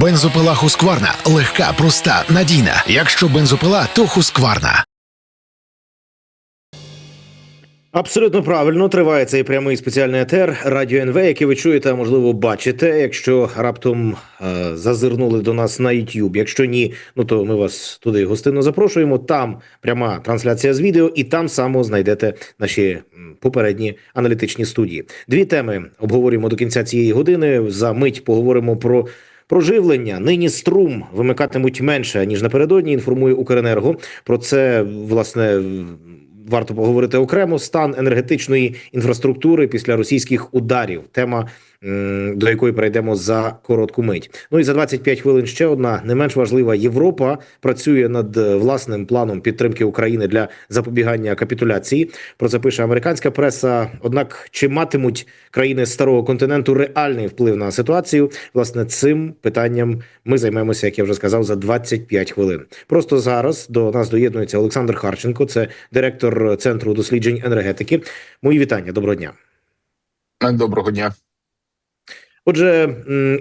Бензопила Хускварна легка, проста, надійна. Якщо бензопила, то Хускварна. Абсолютно правильно триває цей прямий спеціальний етер радіо НВ, який ви чуєте, а можливо бачите. Якщо раптом е, зазирнули до нас на YouTube. Якщо ні, ну то ми вас туди гостинно запрошуємо. Там пряма трансляція з відео, і там само знайдете наші попередні аналітичні студії. Дві теми обговорюємо до кінця цієї години. За мить поговоримо про. Про живлення нині струм вимикатимуть менше ніж напередодні. Інформує Укренерго. Про це власне варто поговорити окремо. Стан енергетичної інфраструктури після російських ударів. Тема до якої перейдемо за коротку мить. Ну і за 25 хвилин ще одна не менш важлива Європа працює над е, власним планом підтримки України для запобігання капітуляції. Про це пише американська преса. Однак, чи матимуть країни старого континенту реальний вплив на ситуацію? Власне, цим питанням ми займемося, як я вже сказав, за 25 хвилин. Просто зараз до нас доєднується Олександр Харченко, це директор центру досліджень енергетики. Мої вітання. Доброго дня. Доброго дня. Отже,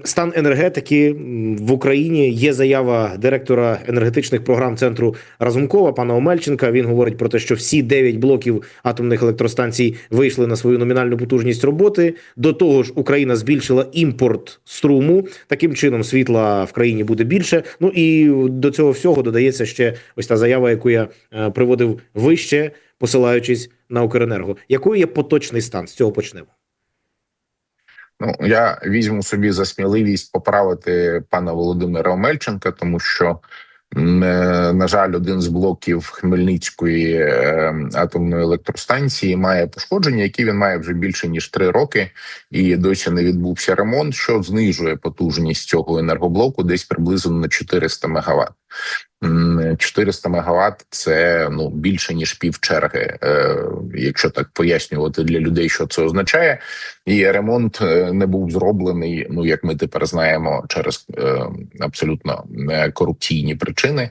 стан енергетики в Україні є заява директора енергетичних програм центру Разумкова, пана Омельченка. Він говорить про те, що всі 9 блоків атомних електростанцій вийшли на свою номінальну потужність роботи. До того ж, Україна збільшила імпорт струму. Таким чином, світла в країні буде більше. Ну і до цього всього додається ще ось та заява, яку я е, приводив вище, посилаючись на Укренерго. Якою є поточний стан? З цього почнемо. Ну я візьму собі за сміливість поправити пана Володимира Омельченка, тому що е, на жаль, один з блоків Хмельницької е, атомної електростанції має пошкодження, які він має вже більше ніж три роки, і досі не відбувся ремонт, що знижує потужність цього енергоблоку десь приблизно на 400 МВт. М, 400 МВт – це ну більше ніж пів черги, е, якщо так пояснювати для людей, що це означає. І ремонт е, не був зроблений. Ну як ми тепер знаємо, через е, абсолютно корупційні причини.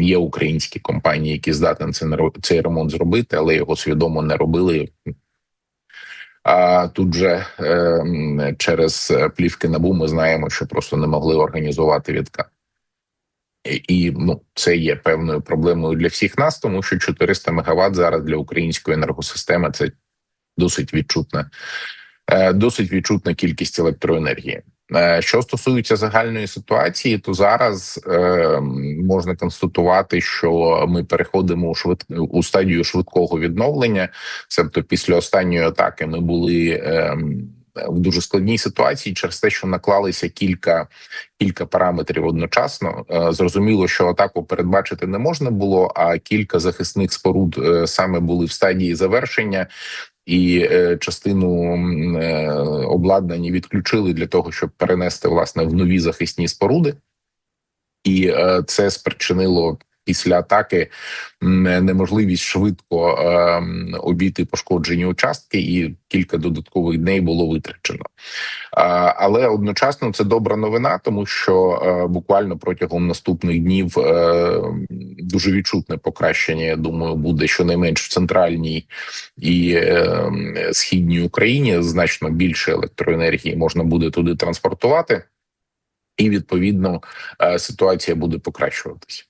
Є українські компанії, які здатні це цей ремонт зробити, але його свідомо не робили. А тут же через плівки набу ми знаємо, що просто не могли організувати відкат. І, ну це є певною проблемою для всіх нас, тому що 400 МВт зараз для української енергосистеми це досить відчутна, е, досить відчутна кількість електроенергії. Е, Що стосується загальної ситуації, то зараз е, можна констатувати, що ми переходимо у швид у стадію швидкого відновлення. Тобто, після останньої атаки ми були е, в дуже складній ситуації через те, що наклалися кілька кілька параметрів одночасно. Е, Зрозуміло, що атаку передбачити не можна було, а кілька захисних споруд е, саме були в стадії завершення. І е, частину обладнання відключили для того, щоб перенести власне в нові захисні споруди, і це спричинило після атаки неможливість швидко е, обійти пошкоджені участки, і кілька додаткових днів було витрачено. Але одночасно це добра новина, тому що е, буквально протягом наступних днів е, дуже відчутне покращення. Я думаю, буде щонайменш в центральній і е, східній Україні. Значно більше електроенергії можна буде туди транспортувати, і відповідно е, ситуація буде покращуватися.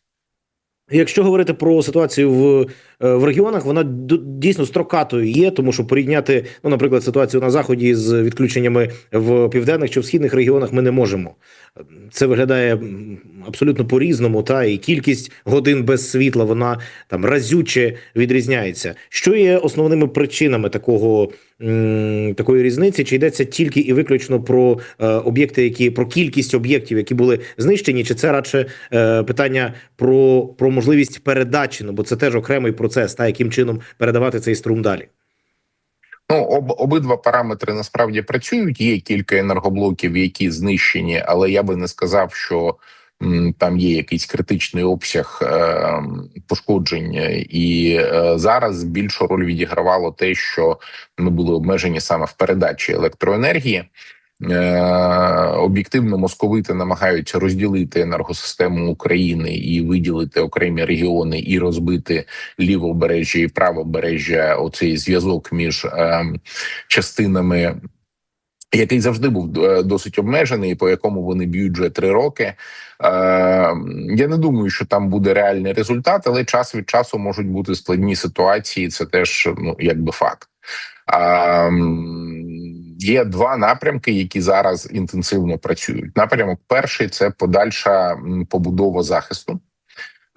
Якщо говорити про ситуацію в, е, в регіонах, вона дійсно строкатою є, тому що порівняти, ну, наприклад, ситуацію на заході з відключеннями в південних чи в східних регіонах ми не можемо. Це виглядає абсолютно по-різному, та і кількість годин без світла вона там разюче відрізняється. Що є основними причинами такого такої різниці? Чи йдеться тільки і виключно про е, об'єкти, які про кількість об'єктів, які були знищені, чи це радше е, питання про, про можливість передачі? Ну бо це теж окремий процес, та яким чином передавати цей струм далі? Ну, об, обидва параметри насправді працюють. Є кілька енергоблоків, які знищені, але я би не сказав, що там є якийсь критичний обсяг е, пошкоджень. І е, зараз більшу роль відігравало те, що ми були обмежені саме в передачі електроенергії. Е, Об'єктивно московити намагаються розділити енергосистему України і виділити окремі регіони, і розбити лівобережжя і правобережжя. Оцей зв'язок між е, частинами Який завжди був е, досить обмежений, по якому вони б'ють вже три роки. Е, я не думаю, що там буде реальний результат, але час від часу можуть бути складні ситуації. Це теж ну якби факт. Є два напрямки, які зараз інтенсивно працюють. Напрямок перший це подальша побудова захисту.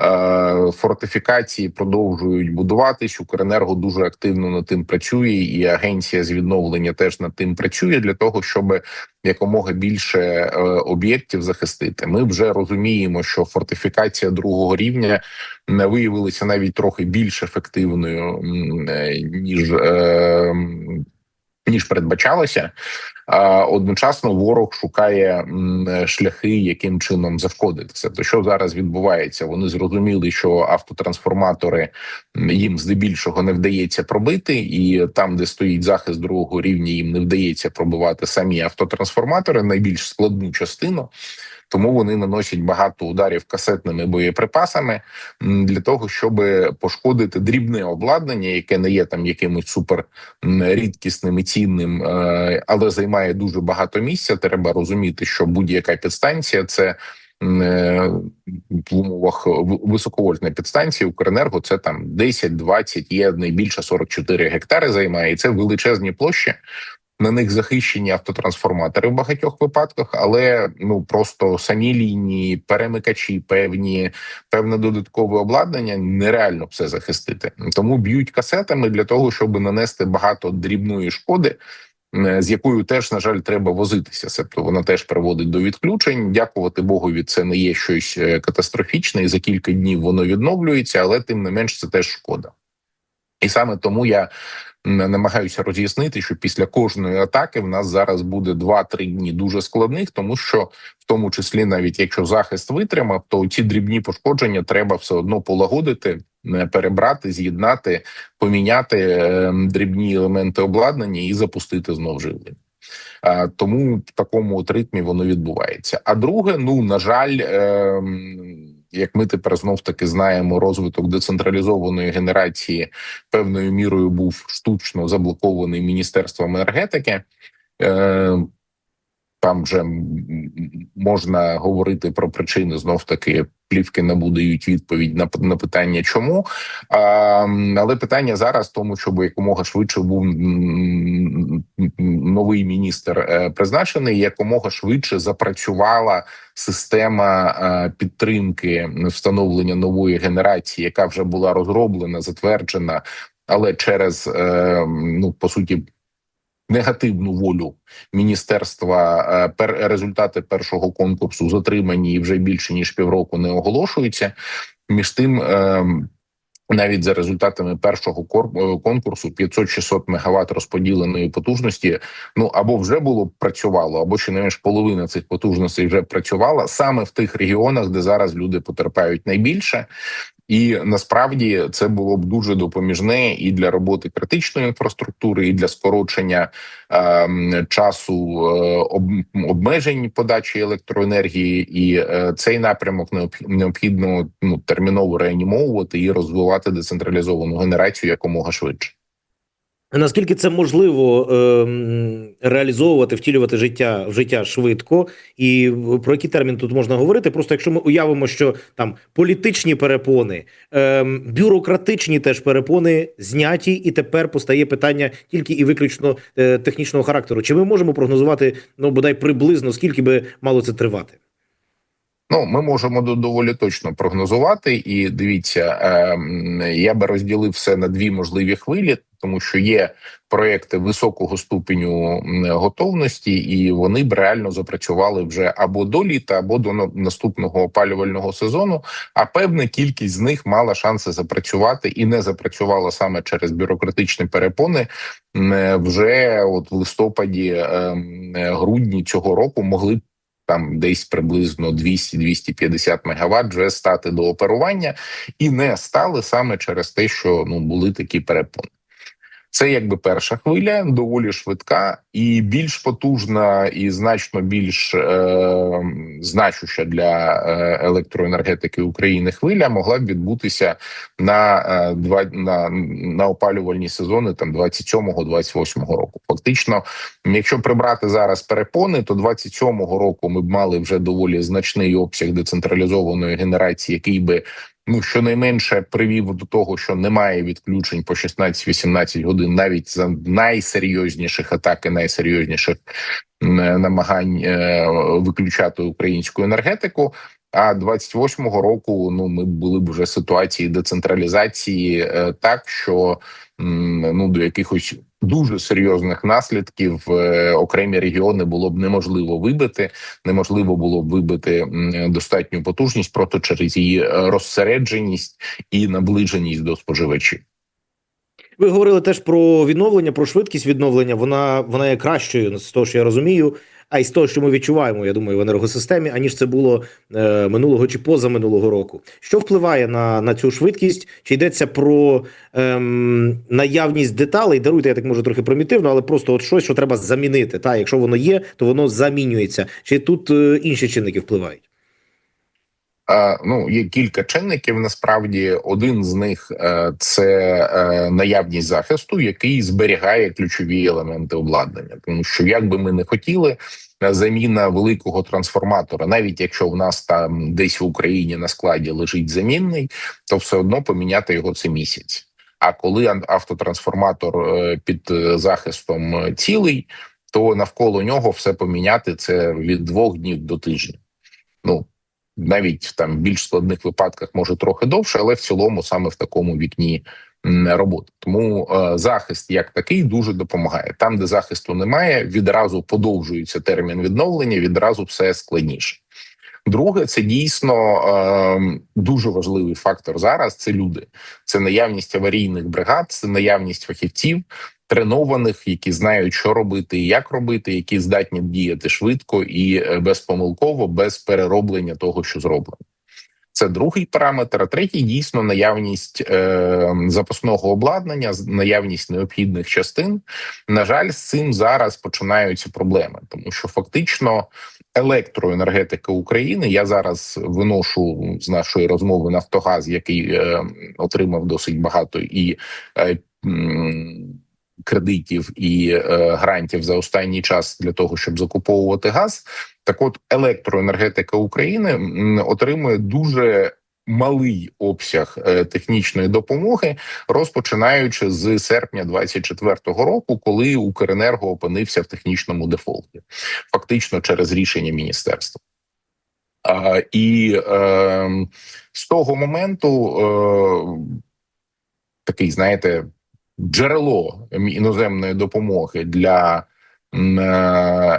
Е, Фортифікації продовжують будуватись. Укренерго дуже активно над тим працює, і агенція з відновлення теж над тим працює для того, щоб якомога більше е, об'єктів захистити. Ми вже розуміємо, що фортифікація другого рівня не виявилася навіть трохи більш ефективною е, ніж. Ніж передбачалося, одночасно ворог шукає шляхи, яким чином зашкодитися. То що зараз відбувається? Вони зрозуміли, що автотрансформатори їм здебільшого не вдається пробити, і там, де стоїть захист другого рівня, їм не вдається пробивати самі автотрансформатори, найбільш складну частину. Тому вони наносять багато ударів касетними боєприпасами для того, щоб пошкодити дрібне обладнання, яке не є там якимось супер рідкісним і цінним, е, але займає дуже багато місця. Треба розуміти, що будь-яка підстанція це. е, В умовах високовольтної підстанції Укренерго це там 10-20, є найбільше 44 гектари займає, і це величезні площі. На них захищені автотрансформатори в багатьох випадках, але ну просто самі лінії, перемикачі, певні певне додаткове обладнання нереально все захистити. Тому б'ють касетами для того, щоб нанести багато дрібної шкоди. З якою теж на жаль треба возитися, тобто вона теж приводить до відключень. Дякувати Богові, це не є щось е, катастрофічне, і за кілька днів воно відновлюється, але тим не менш це теж шкода. І саме тому я намагаюся роз'яснити, що після кожної атаки в нас зараз буде 2-3 дні дуже складних, тому що в тому числі, навіть якщо захист витримав, то ці дрібні пошкодження треба все одно полагодити, е, перебрати, з'єднати, поміняти е, дрібні елементи обладнання і запустити знов живлення. Тому в такому от ритмі воно відбувається. А друге, ну на жаль, ем, як ми тепер знов таки знаємо, розвиток децентралізованої генерації певною мірою був штучно заблокований міністерством енергетики. Там вже можна говорити про причини знов таки. Плівки не дають відповідь на на питання, чому а, але питання зараз в тому, щоб якомога швидше був новий міністр е, призначений, якомога швидше запрацювала система е, підтримки встановлення нової генерації, яка вже була розроблена, затверджена, але через е, ну по суті негативну волю міністерства е, пер результати першого конкурсу затримані і вже більше ніж півроку не оголошуються. Між тим. е, навіть за результатами першого е, конкурсу 500-600 мегаватт розподіленої потужності. Ну або вже було працювало, або ще не половина цих потужностей вже працювала саме в тих регіонах, де зараз люди потерпають найбільше. І насправді це було б дуже допоміжне і для роботи критичної інфраструктури, і для скорочення е, часу е, об, обмежень подачі електроенергії, і е, цей напрямок необх- необхідно ну терміново реанімовувати і розвивати децентралізовану генерацію якомога швидше. Наскільки це можливо ем, реалізовувати, втілювати життя в життя швидко, і про який термін тут можна говорити? Просто якщо ми уявимо, що там політичні перепони, ем, бюрократичні теж перепони зняті, і тепер постає питання тільки і виключно е, технічного характеру. Чи ми можемо прогнозувати ну бодай приблизно скільки би мало це тривати? Ну, ми можемо до- доволі точно прогнозувати, і дивіться, ем, я би розділив все на дві можливі хвилі, тому що є проекти високого ступеню готовності, і вони б реально запрацювали вже або до літа, або до на- наступного опалювального сезону. А певна кількість з них мала шанси запрацювати і не запрацювала саме через бюрократичні перепони. Е, Вже от в листопаді, ем, е, грудні цього року могли б там десь приблизно 200-250 мегаватт вже стати до оперування, і не стали саме через те, що ну були такі перепони. Це якби перша хвиля, доволі швидка і більш потужна, і значно більш е, значуща для е, електроенергетики України хвиля могла б відбутися на е, два на, на опалювальні сезони там 27-28 року. Фактично, якщо прибрати зараз перепони, то 27-го року ми б мали вже доволі значний обсяг децентралізованої генерації, який би ну щонайменше привів до того, що немає відключень по 16-18 годин, навіть за найсерйозніших атак і найсерйозніших намагань е, виключати українську енергетику. А 28-го року ну ми були б вже в ситуації децентралізації е, так, що ну до якихось дуже серйозних наслідків е, окремі регіони було б неможливо вибити неможливо було б вибити достатню потужність просто через її е, розсередженість і наближеність до споживачів. Ви говорили теж про відновлення, про швидкість відновлення. Вона вона є кращою з того, що я розумію, а й з того, що ми відчуваємо, я думаю, в енергосистемі, аніж це було е, минулого чи позаминулого року. Що впливає на, на цю швидкість? Чи йдеться про е, наявність деталей? Даруйте, я так можу трохи примітивно, але просто от щось, що треба замінити. Та якщо воно є, то воно замінюється. Чи тут е, інші чинники впливають? Ну, є кілька чинників. Насправді, один з них е, це е, наявність захисту, який зберігає ключові елементи обладнання, тому що як би ми не хотіли. е, Заміна великого трансформатора, навіть якщо в нас там десь в Україні на складі лежить замінний, то все одно поміняти його це місяць. А коли ан- автотрансформатор під захистом цілий, то навколо нього все поміняти це від двох днів до тижня. Ну навіть там в більш складних випадках може трохи довше, але в цілому саме в такому вікні роботи. Тому е, захист як такий дуже допомагає. Там, де захисту немає, відразу подовжується термін відновлення, відразу все складніше. Друге, це дійсно е, дуже важливий фактор зараз. Це люди, це наявність аварійних бригад, це наявність фахівців, тренованих, які знають, що робити і як робити, які здатні діяти швидко і е, безпомилково, без перероблення того, що зроблено. Це другий параметр. А третій дійсно наявність е, запасного обладнання, наявність необхідних частин. На жаль, з цим зараз починаються проблеми, тому що фактично електроенергетика України. Я зараз виношу з нашої розмови Нафтогаз, який е, отримав досить багато і е, кредитів і е, грантів за останній час для того, щоб закуповувати газ. Так, от електроенергетика України отримує дуже малий обсяг е, технічної допомоги, розпочинаючи з серпня 24-го року, коли Укренерго опинився в технічному дефолті, фактично через рішення міністерства. І е, з того моменту е, такий, знаєте, джерело іноземної допомоги для е,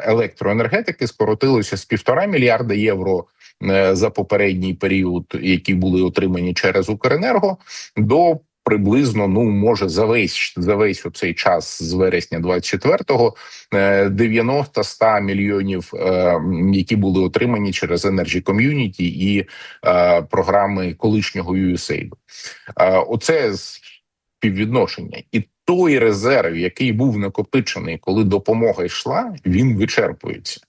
електроенергетики скоротилося з півтора мільярда євро е, за попередній період, які були отримані через Укренерго, до приблизно ну може за весь за весь оцей час з вересня 24-го 90-100 мільйонів, е, які були отримані через Energy Community і програми колишнього USAID. Оце співвідношення і той резерв, який був накопичений, коли допомога йшла, він вичерпується.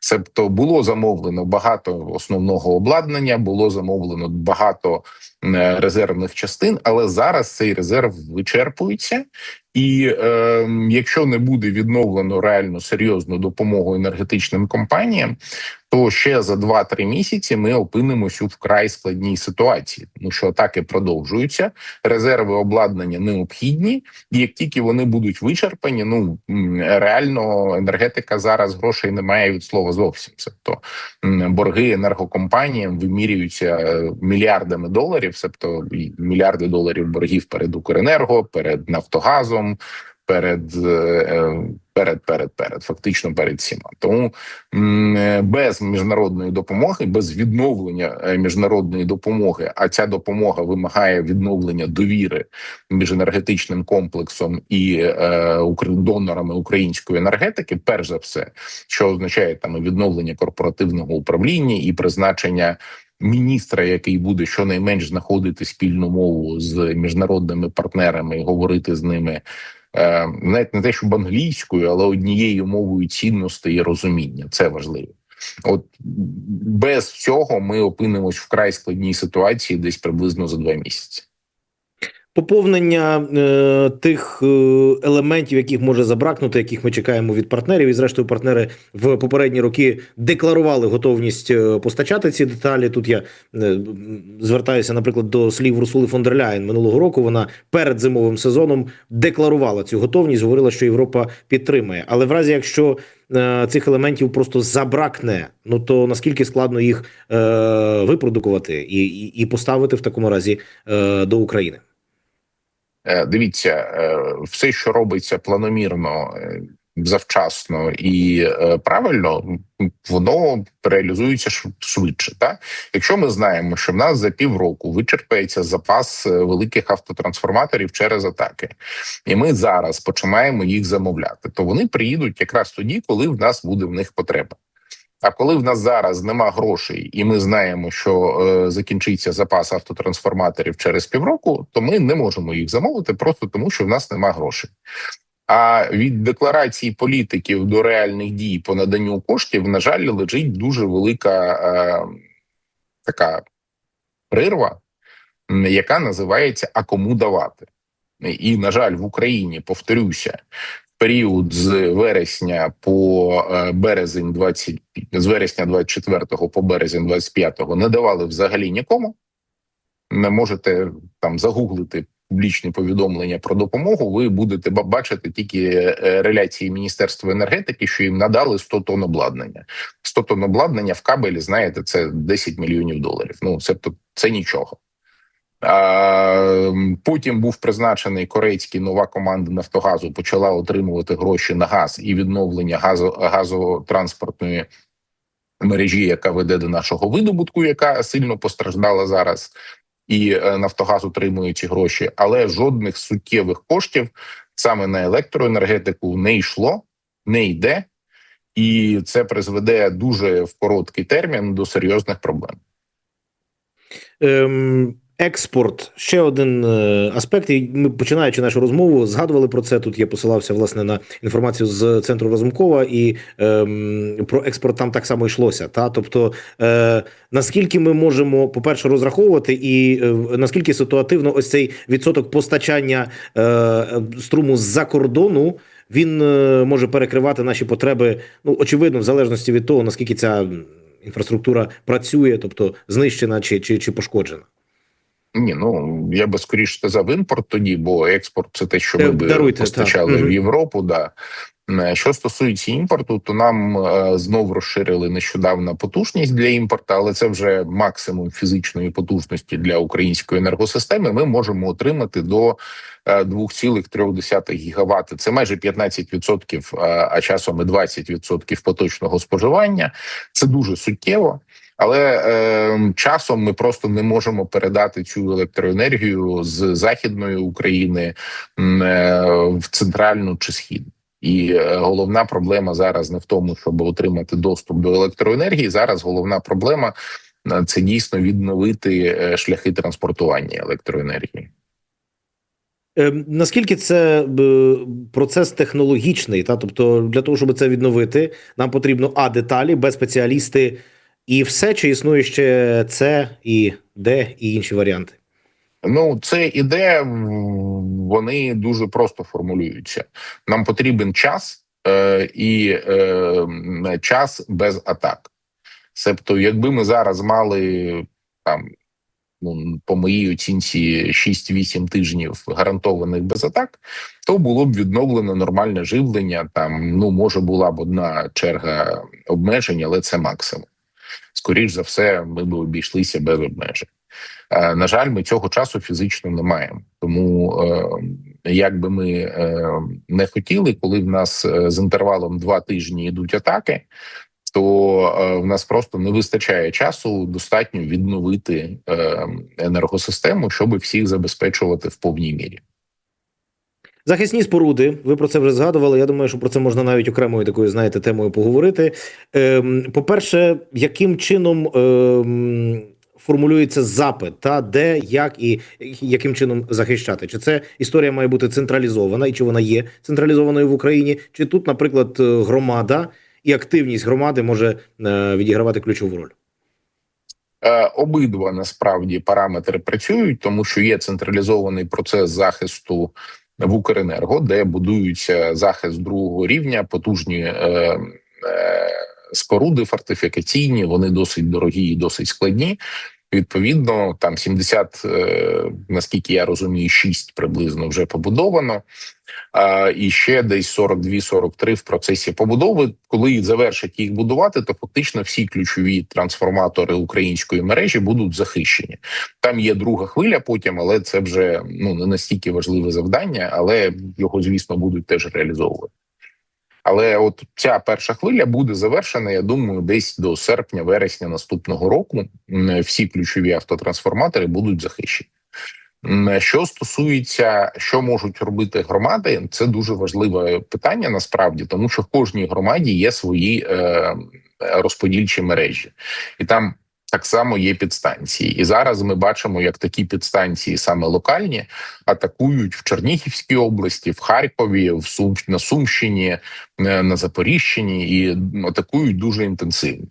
Себто було замовлено багато основного обладнання, було замовлено багато резервних частин, але зараз цей резерв вичерпується, і е, якщо не буде відновлено реально серйозну допомогу енергетичним компаніям, то ще за 2-3 місяці ми опинимось у вкрай складній ситуації, тому що атаки продовжуються, резерви обладнання необхідні, і як тільки вони будуть вичерпані, ну реально енергетика зараз грошей немає від слова зовсім. Тобто борги енергокомпаніям вимірюються е, мільярдами доларів, тобто і мільярди доларів боргів перед Укренерго, перед Нафтогазом. Перед е, перед перед перед фактично перед всіма, тому е, без міжнародної допомоги, без відновлення е, міжнародної допомоги, а ця допомога вимагає відновлення довіри між енергетичним комплексом і е, донорами української енергетики, перш за все, що означає там відновлення корпоративного управління і призначення. Міністра, який буде щонайменш знаходити спільну мову з міжнародними партнерами і говорити з ними е, навіть не те, щоб англійською, але однією мовою цінностей і розуміння. Це важливо. От без цього ми опинимось в край складній ситуації десь приблизно за два місяці. Поповнення е, тих е, елементів, яких може забракнути, яких ми чекаємо від партнерів, і зрештою партнери в попередні роки декларували готовність е, постачати ці деталі. Тут я е, звертаюся, наприклад, до слів Русули фон дер Ляєн минулого року. Вона перед зимовим сезоном декларувала цю готовність, говорила, що Європа підтримає. Але в разі, якщо е, цих елементів просто забракне, ну то наскільки складно їх е, випродукувати і, і, і поставити в такому разі е, до України? Е, Дивіться, е, все, що робиться планомірно, е, завчасно і правильно, воно реалізується швидше. Так? Якщо ми знаємо, що в нас за півроку вичерпається запас великих автотрансформаторів через атаки, і ми зараз починаємо їх замовляти, то вони приїдуть якраз тоді, коли в нас буде в них потреба. А коли в нас зараз нема грошей, і ми знаємо, що е, закінчиться запас автотрансформаторів через півроку, то ми не можемо їх замовити просто тому, що в нас нема грошей. А від декларації політиків до реальних дій по наданню коштів, на жаль, лежить дуже велика е, така прирва, яка називається «А кому давати. І, на жаль, в Україні повторюся, період з вересня по е, березень 20, з вересня 24 по березень 25 не давали взагалі нікому. Не можете там загуглити публічні повідомлення про допомогу. Ви будете бачити тільки е, реляції Міністерства енергетики, що їм надали 100 тонн обладнання. 100 тонн обладнання в кабелі, знаєте, це 10 мільйонів доларів. Ну це це нічого. Потім був призначений корейський нова команда Нафтогазу. Почала отримувати гроші на газ і відновлення газо, газотранспортної мережі, яка веде до нашого видобутку, яка сильно постраждала зараз. І е, Нафтогаз отримує ці гроші, але жодних суттєвих коштів саме на електроенергетику не йшло, не йде, і це призведе дуже в короткий термін до серйозних проблем. Ем, експорт ще один е, аспект. І ми починаючи нашу розмову, згадували про це. Тут я посилався власне на інформацію з центру Разумкова, і ем, про експорт там так само йшлося. Та тобто, е, наскільки ми можемо, по-перше, розраховувати, і е, наскільки ситуативно ось цей відсоток постачання е, струму з-за кордону. Він е, може перекривати наші потреби, ну очевидно, в залежності від того, наскільки ця інфраструктура працює, тобто знищена чи, чи, чи пошкоджена. Ні, ну я би скоріше сказав імпорт тоді, бо експорт це те, що ми Е, би даруйте, постачали так. в Європу. Да. Е, Що стосується імпорту, то нам е, знов розширили нещодавно потужність для імпорту, але це вже максимум фізичної потужності для української енергосистеми. Ми можемо отримати до е, 2,3 гігавати. Це майже 15%, е, а часом і 20% поточного споживання. Це дуже суттєво. Але е, часом ми просто не можемо передати цю електроенергію з західної України е, в центральну чи східну. І е, головна проблема зараз не в тому, щоб отримати доступ до електроенергії. Зараз головна проблема е, це дійсно відновити е, шляхи транспортування електроенергії. Е, Наскільки це процес технологічний, та тобто для того, щоб це відновити, нам потрібно а деталі, б спеціалісти і все, чи існує ще С і Д і інші варіанти. Ну, це ідея, м, вони дуже просто формулюються. Нам потрібен час е, і е, час без атак. Себто, якби ми зараз мали там. Ну, по моїй оцінці 6-8 тижнів гарантованих без атак, то було б відновлено нормальне живлення. Там ну може була б одна черга обмежень, але це максимум. Скоріш за все, ми б обійшлися без обмежень. Е, На жаль, ми цього часу фізично не маємо. Тому е, як би ми е, не хотіли, коли в нас з інтервалом два тижні йдуть атаки, то в нас просто не вистачає часу достатньо відновити енергосистему, щоб всіх забезпечувати в повній мірі. Захисні споруди, ви про це вже згадували. Я думаю, що про це можна навіть окремою такою, знаєте, темою поговорити. Ем, По-перше, яким чином ем, формулюється запит, та де, як і яким чином захищати? Чи це історія має бути централізована, і чи вона є централізованою в Україні? Чи тут, наприклад, е, громада і активність громади може е, відігравати ключову роль? Е, Обидва насправді параметри працюють, тому що є централізований процес захисту в Укренерго, де будується захист другого рівня, потужні е, е, споруди фортифікаційні. Вони досить дорогі і досить складні. Відповідно, там 70, е, наскільки я розумію, 6 приблизно вже побудовано. І ще десь 42-43 в процесі побудови. Коли завершать їх будувати, то фактично всі ключові трансформатори української мережі будуть захищені. Там є друга хвиля, потім, але це вже ну не настільки важливе завдання, але його, звісно, будуть теж реалізовувати. Але от ця перша хвиля буде завершена, я думаю, десь до серпня-вересня наступного року. Всі ключові автотрансформатори будуть захищені. Що стосується, що можуть робити громади, це дуже важливе питання насправді, тому що в кожній громаді є свої е, розподільчі мережі, і там так само є підстанції. І зараз ми бачимо, як такі підстанції, саме локальні, атакують в Чернігівській області, в Харкові, в Сум на Сумщині, е, на Запоріжчині і атакують дуже інтенсивно.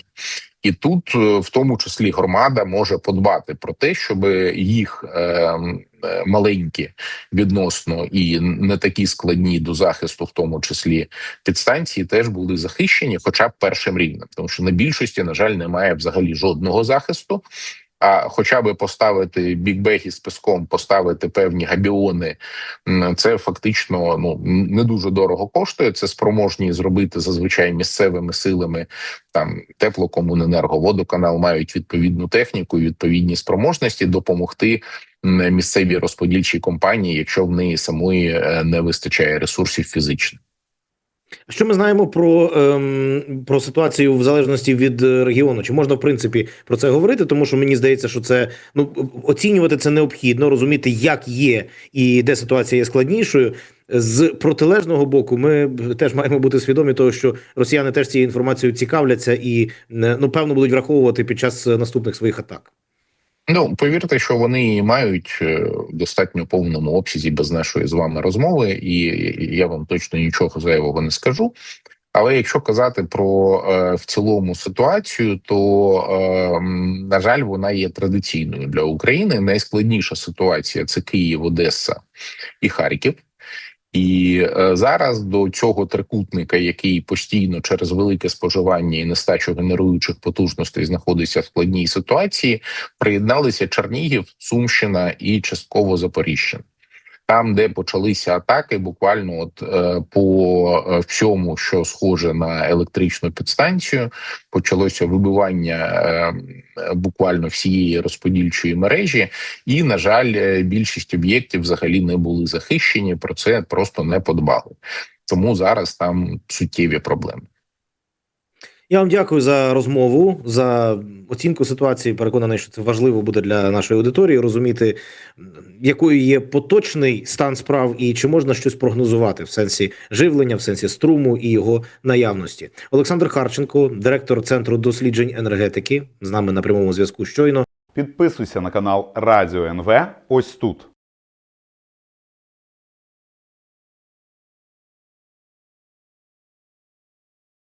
І тут, е, в тому числі, громада може подбати про те, щоб їх е, м, е, маленькі відносно і не такі складні до захисту, в тому числі підстанції, теж були захищені, хоча б першим рівнем, тому що на більшості, на жаль, немає взагалі жодного захисту. А хоча би поставити бікбеги з песком, поставити певні габіони, це фактично ну не дуже дорого коштує. Це спроможні зробити зазвичай місцевими силами. Там теплокомуненерго, водоканал мають відповідну техніку, відповідні спроможності допомогти місцевій розподільчій компанії, якщо в неї самої е, не вистачає ресурсів фізично. Що ми знаємо про, ем, про ситуацію в залежності від е, регіону? Чи можна в принципі про це говорити? Тому що мені здається, що це ну оцінювати це необхідно, розуміти, як є і де ситуація є складнішою. З протилежного боку, ми теж маємо бути свідомі того, що росіяни теж цією інформацією цікавляться і е, ну певно будуть враховувати під час е, наступних своїх атак. Ну повірте, що вони мають е, в достатньо повному обсязі без нашої з вами розмови, і я вам точно нічого зайвого не скажу. Але якщо казати про е, в цілому ситуацію, то е, на жаль, вона є традиційною для України. Найскладніша ситуація це Київ, Одеса і Харків. І е, зараз до цього трикутника, який постійно через велике споживання і нестачу генеруючих потужностей знаходиться в складній ситуації, приєдналися Чернігів, Сумщина і частково Запоріжжя. Там, де почалися атаки, буквально от е, по е, всьому, що схоже на електричну підстанцію, почалося вибивання е, буквально всієї розподільчої мережі, і на жаль, е, більшість об'єктів взагалі не були захищені. Про це просто не подбали. Тому зараз там суттєві проблеми. Я вам дякую за розмову, за оцінку ситуації. Переконаний, що це важливо буде для нашої аудиторії розуміти, якою є поточний стан справ, і чи можна щось прогнозувати в сенсі живлення, в сенсі струму і його наявності. Олександр Харченко, директор центру досліджень енергетики, з нами на прямому зв'язку щойно. Підписуйся на канал Радіо НВ ось тут.